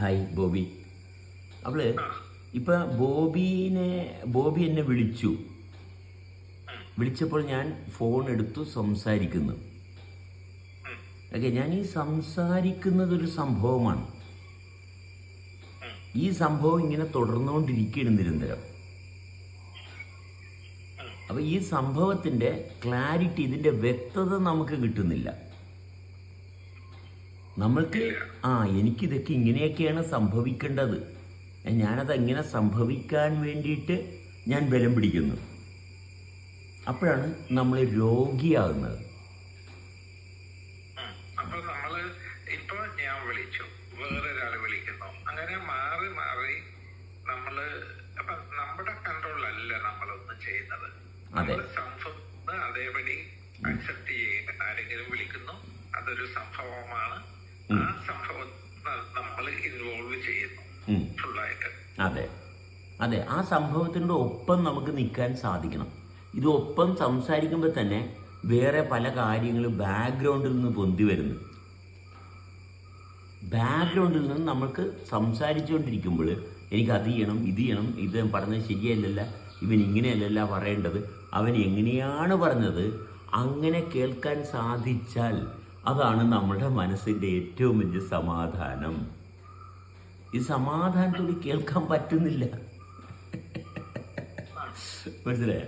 Hi Bobby. അവൾ ഇപ്പൊ ബോബിനെ ബോബി എന്നെ വിളിച്ചു. വിളിച്ചപ്പോൾ ഞാൻ ഫോൺ എടുത്തു സംസാരിക്കുന്നു. ഓക്കെ ഞാൻ ഈ സംസാരിക്കുന്നത് ഒരു സംഭവമാണ്. ഈ സംഭവം ഇങ്ങനെ തുടർന്നുകൊണ്ടിരിക്കുകയാണ് നിരന്തരം. അപ്പൊ ഈ സംഭവത്തിന്റെ ക്ലാരിറ്റി ഇതിന്റെ വ്യക്തത നമുക്ക് കിട്ടുന്നില്ല. നമ്മൾക്ക് ആ എനിക്കിതൊക്കെ ഇങ്ങനെയൊക്കെയാണ് സംഭവിക്കേണ്ടത്. ഞാനത് എങ്ങനെ സംഭവിക്കാൻ വേണ്ടിയിട്ട് ഞാൻ ബലം പിടിക്കുന്നു? അപ്പോഴാണ് നമ്മൾ രോഗിയാകുന്നത്. അതെ. അതേപടി അക്സെപ്റ്റ് ചെയ്യുക ആരെങ്കിലും വിളിക്കുന്നു. അതൊരു സംഭവമാണ്. ആ സംഭവം നമ്മൾ ഇൻവോൾവ് ചെയ്യുന്നു. ഉം. ഫുള്ളായിട്ട്. അതെ. അതെ ആ സംഭവത്തിന്റെ ഒപ്പം നമുക്ക് നിൽക്കാൻ സാധിക്കണം. ഇത് ഒപ്പം സംസാരിക്കുമ്പോൾ തന്നെ വേറെ പല കാര്യങ്ങളും ബാക്ക്ഗ്രൗണ്ടിൽ നിന്ന് പൊന്തി വരുന്നു. ബാക്ക്ഗ്രൗണ്ടിൽ നിന്ന് നമുക്ക് സംസാരിച്ചുകൊണ്ടിരിക്കുമ്പോൾ എനിക്ക് അത് ചെയ്യണം ഇത് ചെയ്യണം ഇത് പറഞ്ഞത് ശരിയല്ലല്ല ഇവൻ ഇങ്ങനെയല്ലല്ല പറയേണ്ടത് അവൻ എങ്ങനെയാണ് പറഞ്ഞത് അങ്ങനെ കേൾക്കാൻ സാധിച്ചാൽ അതാണ് നമ്മുടെ മനസ്സിന്റെ ഏറ്റവും വലിയ സമാധാനം. ഈ സമാധാനത്തോട് കേൾക്കാൻ പറ്റുന്നില്ല. മനസ്സിലായ?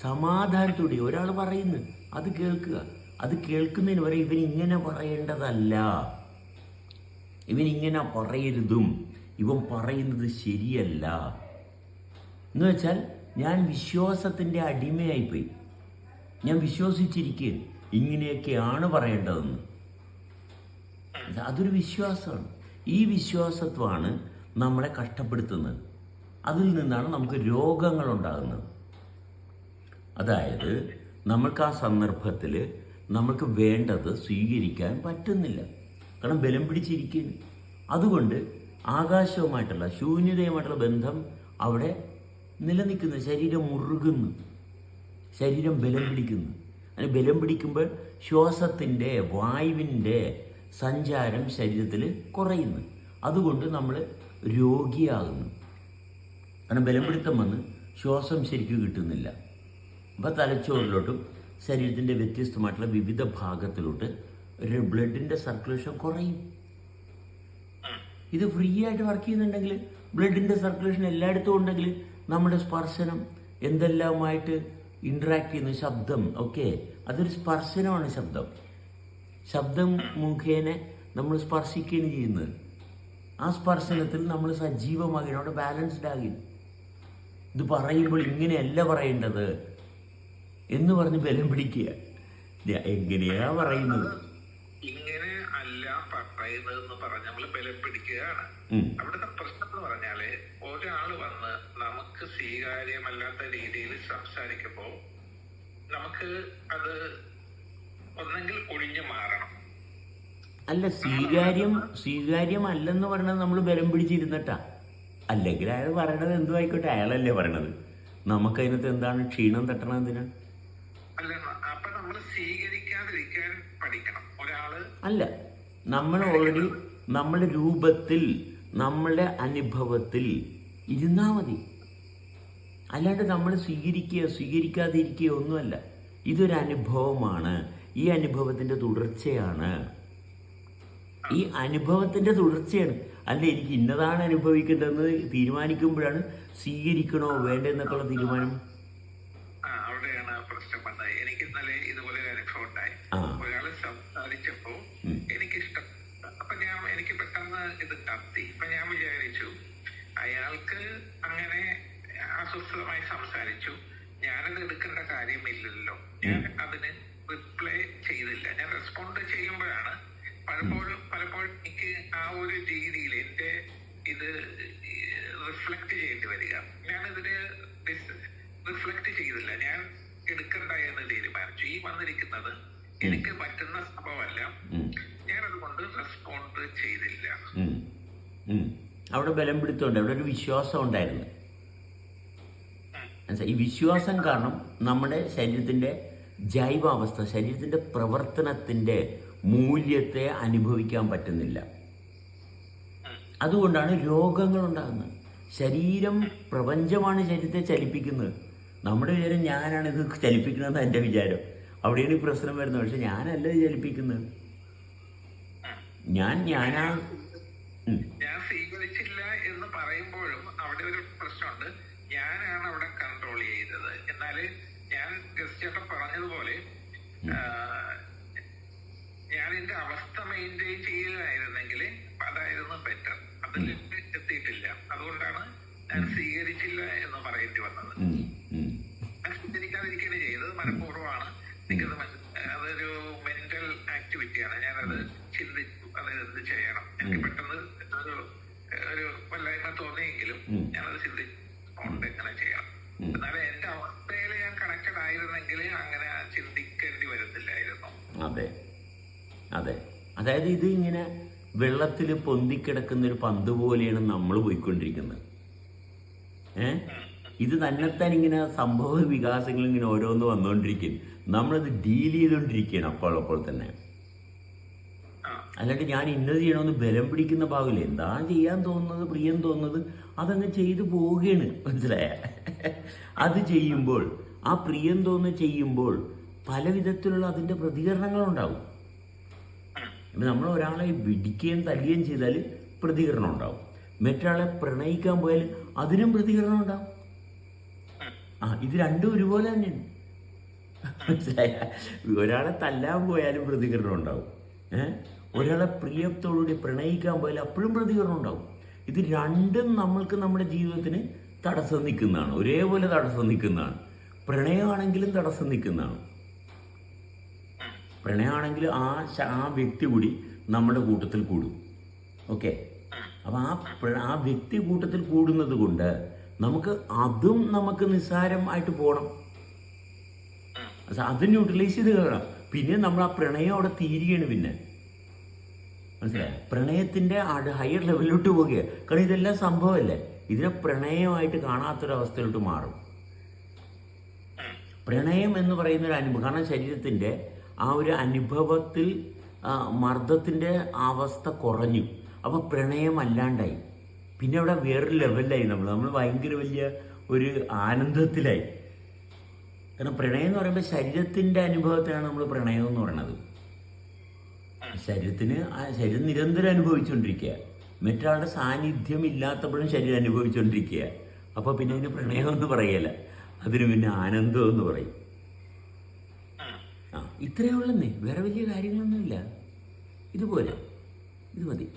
സമാധാനത്തോടെ ഒരാൾ പറയുന്നു അത് കേൾക്കുക. അത് കേൾക്കുന്നതിന് വരെ ഇവൻ ഇങ്ങനെ പറയേണ്ടതല്ല. ഇവൻ ഇങ്ങനെ പറയരുതും. ഇവൻ പറയുന്നത് ശരിയല്ല. എന്ന് വെച്ചാൽ ഞാൻ വിശ്വാസത്തിന്റെ അടിമയായിപ്പോയി. ഞാൻ വിശ്വസിച്ചിരിക്കുകയാണ്. ഇങ്ങനെയൊക്കെയാണ് പറയേണ്ടതെന്ന്. അത് അതൊരു വിശ്വാസമാണ്. ഈ വിശ്വാസത്വമാണ് നമ്മളെ കഷ്ടപ്പെടുത്തുന്നത്. അതിൽ നിന്നാണ് നമുക്ക് രോഗങ്ങൾ ഉണ്ടാകുന്നത് അതായത് നമുക്ക് ആ സന്ദർഭത്തിൽ നമുക്ക് വേണ്ടത് സ്വീകരിക്കാൻ പറ്റുന്നില്ല. കാരണം ബലം പിടിച്ചിരിക്കുന്നു അതുകൊണ്ട് ആകാശവുമായിട്ടുള്ള ശൂന്യതയുമായിട്ടുള്ള ബന്ധം അവിടെ നിലനിൽക്കുന്നു. ശരീരം മുറുകുന്നു. ശരീരം ബലം പിടിക്കുന്നു. അതിന് ബലം പിടിക്കുമ്പോൾ ശ്വാസത്തിന്റെ വായുവിന്റെ സഞ്ചാരം ശരീരത്തിൽ കുറയുന്നു. അതുകൊണ്ട് നമ്മൾ രോഗിയാകുന്നു. കാരണം ബലം പിടുത്തം വന്ന് ശ്വാസം ശരിക്കും കിട്ടുന്നില്ല. അപ്പോൾ തലച്ചോറിലോട്ടും ശരീരത്തിന്റെ വ്യത്യസ്തമായിട്ടുള്ള വിവിധ ഭാഗത്തിലോട്ട് ഒരു ബ്ലഡിന്റെ സർക്കുലേഷൻ കുറയും. ഇത് ഫ്രീ ആയിട്ട് വർക്ക് ചെയ്യുന്നുണ്ടെങ്കിൽ ബ്ലഡിന്റെ സർക്കുലേഷൻ എല്ലായിടത്തും ഉണ്ടെങ്കിൽ നമ്മുടെ സ്പർശനം എന്തെല്ലാമായിട്ട് ഇൻട്രാക്ട് ചെയ്യുന്ന ശബ്ദം ഓക്കെ അതൊരു സ്പർശനമാണ് ശബ്ദം. ശബ്ദം മുഖേന നമ്മൾ സ്പർശിക്കുകയാണ് ചെയ്യുന്നത്. ആ സ്പർശനത്തിൽ നമ്മൾ സജീവമാകണം അവിടെ ബാലൻസ്ഡ് ആകും ഇത് പറയുമ്പോൾ ഇങ്ങനെയല്ല പറയേണ്ടത് എന്ന് പറഞ്ഞ് ബലം പിടിക്കുക. എങ്ങനെയാ പറയുന്നത്? പറയുന്നതെന്ന് പറഞ്ഞ് നമ്മൾ ബലം പിടിക്കുകയാണ് ഉം. അവിടുത്തെ പ്രശ്നം എന്ന് പറഞ്ഞാൽ ഒരാൾ വന്ന് നമുക്ക് സ്വീകാര്യമല്ലാത്ത രീതിയിൽ സംസാരിക്കുമ്പോൾ നമുക്ക് അത് ഒന്നെങ്കിൽ ഒഴിഞ്ഞു മാറണം. അല്ല സ്വീകാര്യം സ്വീകാര്യം സ്വീകാര്യമല്ലെന്ന് പറയണത് നമ്മൾ ബലം പിടിച്ചിരുന്നിട്ടാ. അല്ലെങ്കിൽ അയാൾ പറയണത് എന്തു ആയിക്കോട്ടെ അയാളല്ലേ പറയണത്. നമുക്കതിനകത്ത് എന്താണ് ക്ഷീണം തട്ടണം എന്തിനാ? അല്ല അപ്പൊ നമ്മൾ സ്വീകരിക്കാതിരിക്കാൻ പഠിക്കണം. ഒരാൾ അല്ല നമ്മൾ ഓൾറെഡി നമ്മളുടെ രൂപത്തിൽ നമ്മളുടെ അനുഭവത്തിൽ ഇരുന്നാൽ മതി. അല്ലാണ്ട് നമ്മൾ സ്വീകരിക്കുകയോ സ്വീകരിക്കാതിരിക്കുകയോ ഒന്നുമല്ല. ഇതൊരു അനുഭവമാണ്. ഈ അനുഭവത്തിന്റെ തുടർച്ചയാണ്. ഈ അനുഭവത്തിന്റെ തുടർച്ചയാണ്. അല്ല എനിക്ക് ഇന്നതാണ് അനുഭവിക്കേണ്ടതെന്ന് തീരുമാനിക്കുമ്പോഴാണ് സ്വീകരിക്കണോ വേണ്ടെന്നൊക്കെയുള്ള തീരുമാനം ആ അവിടെയാണ് പ്രശ്നം വന്നത് എനിക്ക് ഇന്നലെ ഇതുപോലെ ഒരു അനുഭവം ഉണ്ടായി ആ. ഒരാൾ സംസാരിച്ചപ്പോ ഉം. എനിക്കിഷ്ടം അപ്പൊ ഞാൻ എനിക്ക് ഇത് കത്തി ഇപ്പൊ ഞാൻ വിചാരിച്ചു അയാൾക്ക് അങ്ങനെ അസ്വസ്ഥമായി സംസാരിച്ചു. ഞാനത് എടുക്കേണ്ട കാര്യമില്ലല്ലോ. ഞാൻ അതിന് റിപ്ലൈ ചെയ്തില്ല. ഞാൻ റെസ്പോണ്ട് ചെയ്യുമ്പോഴാണ് പലപ്പോഴും പലപ്പോഴും എനിക്ക് ആ ഒരു രീതിയിൽ എന്റെ ഇത് റിഫ്ലക്ട് ചെയ്യേണ്ടി വരിക. ഞാനിതിന് റിഫ്ലക്ട് ചെയ്തില്ല. ഞാൻ എടുക്കണ്ട എന്ന് തീരുമാനിച്ചു. ഈ വന്നിരിക്കുന്നത് എനിക്ക് പറ്റുന്ന സംഭവമല്ല. അതുകൊണ്ട് റെസ്പോണ്ട് ചെയ്തില്ല. അവിടെ ബലം പിടുത്തമുണ്ട് അവിടെ ഒരു വിശ്വാസം ഉണ്ടായിരുന്നു? ഈ വിശ്വാസം കാരണം നമ്മുടെ ശരീരത്തിന്റെ ജൈവാവസ്ഥ ശരീരത്തിന്റെ പ്രവർത്തനത്തിന്റെ മൂല്യത്തെ അനുഭവിക്കാൻ പറ്റുന്നില്ല. അതുകൊണ്ടാണ് രോഗങ്ങൾ ഉണ്ടാകുന്നത്. ശരീരം പ്രപഞ്ചമാണ് ശരീരത്തെ ചലിപ്പിക്കുന്നത്. നമ്മുടെ വിചാരം ഞാനാണ് ഇത് ചലിപ്പിക്കുന്നതെന്ന് എന്റെ വിചാരം. അവിടെയാണ് ഈ പ്രശ്നം വരുന്നത്. പക്ഷെ ഞാനല്ല ഇത് ചലിപ്പിക്കുന്നത്. ഞാൻ ഞാനാ സ്വീകരിച്ചില്ല എന്ന് പറയുമ്പോഴും അവിടെ ഒരു പ്രശ്നമുണ്ട്. ഞാനാണ് അവിടെ കൺട്രോൾ ചെയ്തത്. എന്നാൽ ഞാൻ ഗസ്റ്റേട്ടൻ പറഞ്ഞതുപോലെ ഞാൻ എന്റെ അവസ്ഥ മെയിന്റെയിൻ ചെയ്യുകയായിരുന്നെങ്കിൽ അതായിരുന്നു ബെറ്റർ അതിൽ എത്തിയിട്ടില്ല. അതുകൊണ്ടാണ് ഞാൻ സ്വീകരിച്ചില്ല എന്ന് പറയേണ്ടി വന്നത്. ഞാൻ സ്വീകരിക്കാതിരിക്കുകയാണ് ചെയ്തത്. മനഃപൂർവമാണ് എനിക്കത് മന- അതൊരു മെന്റൽ ആക്ടിവിറ്റിയാണ് ഞാനത് ചിന്തിച്ചു അത് എന്ത് ചെയ്യണം എനിക്ക് പെട്ടെന്ന് ഒരു ഒരു വല്ലായ്മ തോന്നിയെങ്കിലും. ഞാനത് ചിന്തിച്ചുകൊണ്ട് ഇങ്ങനെ ചെയ്യണം ഉം. എന്നാലും എന്റെ അവസ്ഥയിൽ ഞാൻ കണക്റ്റഡ് ആയിരുന്നെങ്കിൽ അങ്ങനെ ചിന്തിക്കേണ്ടി വരത്തില്ലായിരുന്നു. അതെ. അതെ. അതായത് ഇത് ഇങ്ങനെ വെള്ളത്തിൽ പൊന്തിക്കിടക്കുന്ന ഒരു പന്ത് പോലെയാണ് നമ്മൾ പോയിക്കൊണ്ടിരിക്കുന്നത്. ഏ? ഇത് തന്നെത്താൻ ഇങ്ങനെ സംഭവ വികാസങ്ങൾ ഇങ്ങനെ ഓരോന്ന് വന്നുകൊണ്ടിരിക്കും നമ്മളത് ഡീൽ ചെയ്തുകൊണ്ടിരിക്കുകയാണ് അപ്പോൾ അപ്പോൾ തന്നെ. അല്ലാണ്ട് ഞാൻ ഇന്നത് ചെയ്യണമെന്ന് ബലം പിടിക്കുന്ന ഭാഗമില്ല. എന്താ ചെയ്യാൻ തോന്നുന്നത് പ്രിയം തോന്നുന്നത്? അതങ്ങ് ചെയ്തു പോവുകയാണ്. മനസ്സിലായ? അത് ചെയ്യുമ്പോൾ ആ പ്രിയം തോന്നുന്നത് ചെയ്യുമ്പോൾ പല വിധത്തിലുള്ള അതിന്റെ പ്രതികരണങ്ങളുണ്ടാവും. ഇപ്പം നമ്മൾ ഒരാളെ വിടിക്കുകയും തല്ലുകയും ചെയ്താൽ പ്രതികരണം ഉണ്ടാവും. മറ്റൊരാളെ പ്രണയിക്കാൻ പോയാൽ അതിനും പ്രതികരണം ഉണ്ടാവും. ആ ഇത് രണ്ടും ഒരുപോലെ തന്നെയാണ്. മനസ്സിലായ? ഒരാളെ തല്ലാൻ പോയാലും പ്രതികരണം ഉണ്ടാവും. ഏ? ഒരാളെ പ്രിയത്തോടുകൂടി പ്രണയിക്കാൻ പോയാൽ അപ്പോഴും പ്രതികരണം ഉണ്ടാവും. ഇത് രണ്ടും നമ്മൾക്ക് നമ്മുടെ ജീവിതത്തിന് തടസ്സം നിൽക്കുന്നതാണ്. ഒരേപോലെ തടസ്സം നിൽക്കുന്നതാണ്. പ്രണയമാണെങ്കിലും തടസ്സം നിൽക്കുന്നതാണ്. പ്രണയമാണെങ്കിൽ ആ ആ വ്യക്തി കൂടി നമ്മുടെ കൂട്ടത്തിൽ കൂടും. ഓക്കെ? അപ്പം ആ ആ വ്യക്തി കൂട്ടത്തിൽ കൂടുന്നത് കൊണ്ട് നമുക്ക് അതും നമുക്ക് നിസ്സാരമായിട്ട് പോകണം അത് യൂട്ടിലൈസ് ചെയ്ത് കയറാം പിന്നെ നമ്മൾ ആ പ്രണയം അവിടെ തീരുകയാണ് പിന്നെ. മനസ്സിലായോ? പ്രണയത്തിന്റെ ഹയർ ലെവലിലോട്ട് പോവുകയാണ് കാരണം ഇതെല്ലാം സംഭവമല്ലേ? ഇതിനെ പ്രണയമായിട്ട് കാണാത്തൊരവസ്ഥയിലോട്ട് മാറും. പ്രണയം എന്ന് പറയുന്ന ഒരു അനുഭവം കാരണം ശരീരത്തിന്റെ ആ ഒരു അനുഭവത്തിൽ മർദ്ദത്തിന്റെ മർദ്ദത്തിന്റെ അവസ്ഥ കുറഞ്ഞു. അപ്പോൾ പ്രണയം അല്ലാണ്ടായി. പിന്നെ അവിടെ വേറൊരു ലെവലിലായി നമ്മൾ നമ്മൾ ഭയങ്കര വലിയ ഒരു ആനന്ദത്തിലായി. കാരണം പ്രണയം എന്ന് പറയുമ്പോൾ ശരീരത്തിന്റെ അനുഭവത്തിനാണ് നമ്മൾ പ്രണയം എന്ന് പറയുന്നത്. ശരീരത്തിന് ശരീരം നിരന്തരം അനുഭവിച്ചുകൊണ്ടിരിക്കുക മറ്റൊരാളുടെ സാന്നിധ്യം ഇല്ലാത്തപ്പോഴും ശരീരം അനുഭവിച്ചുകൊണ്ടിരിക്കുക അപ്പോൾ പിന്നെ അതിന് പ്രണയം എന്ന് പറയല അതിന് പിന്നെ ആനന്ദം എന്ന് പറയും. ആ ഇത്രയേ ഉള്ളന്നേ. വേറെ വലിയ കാര്യങ്ങളൊന്നുമില്ല. ഇതുപോലെ. ഇത് മതി.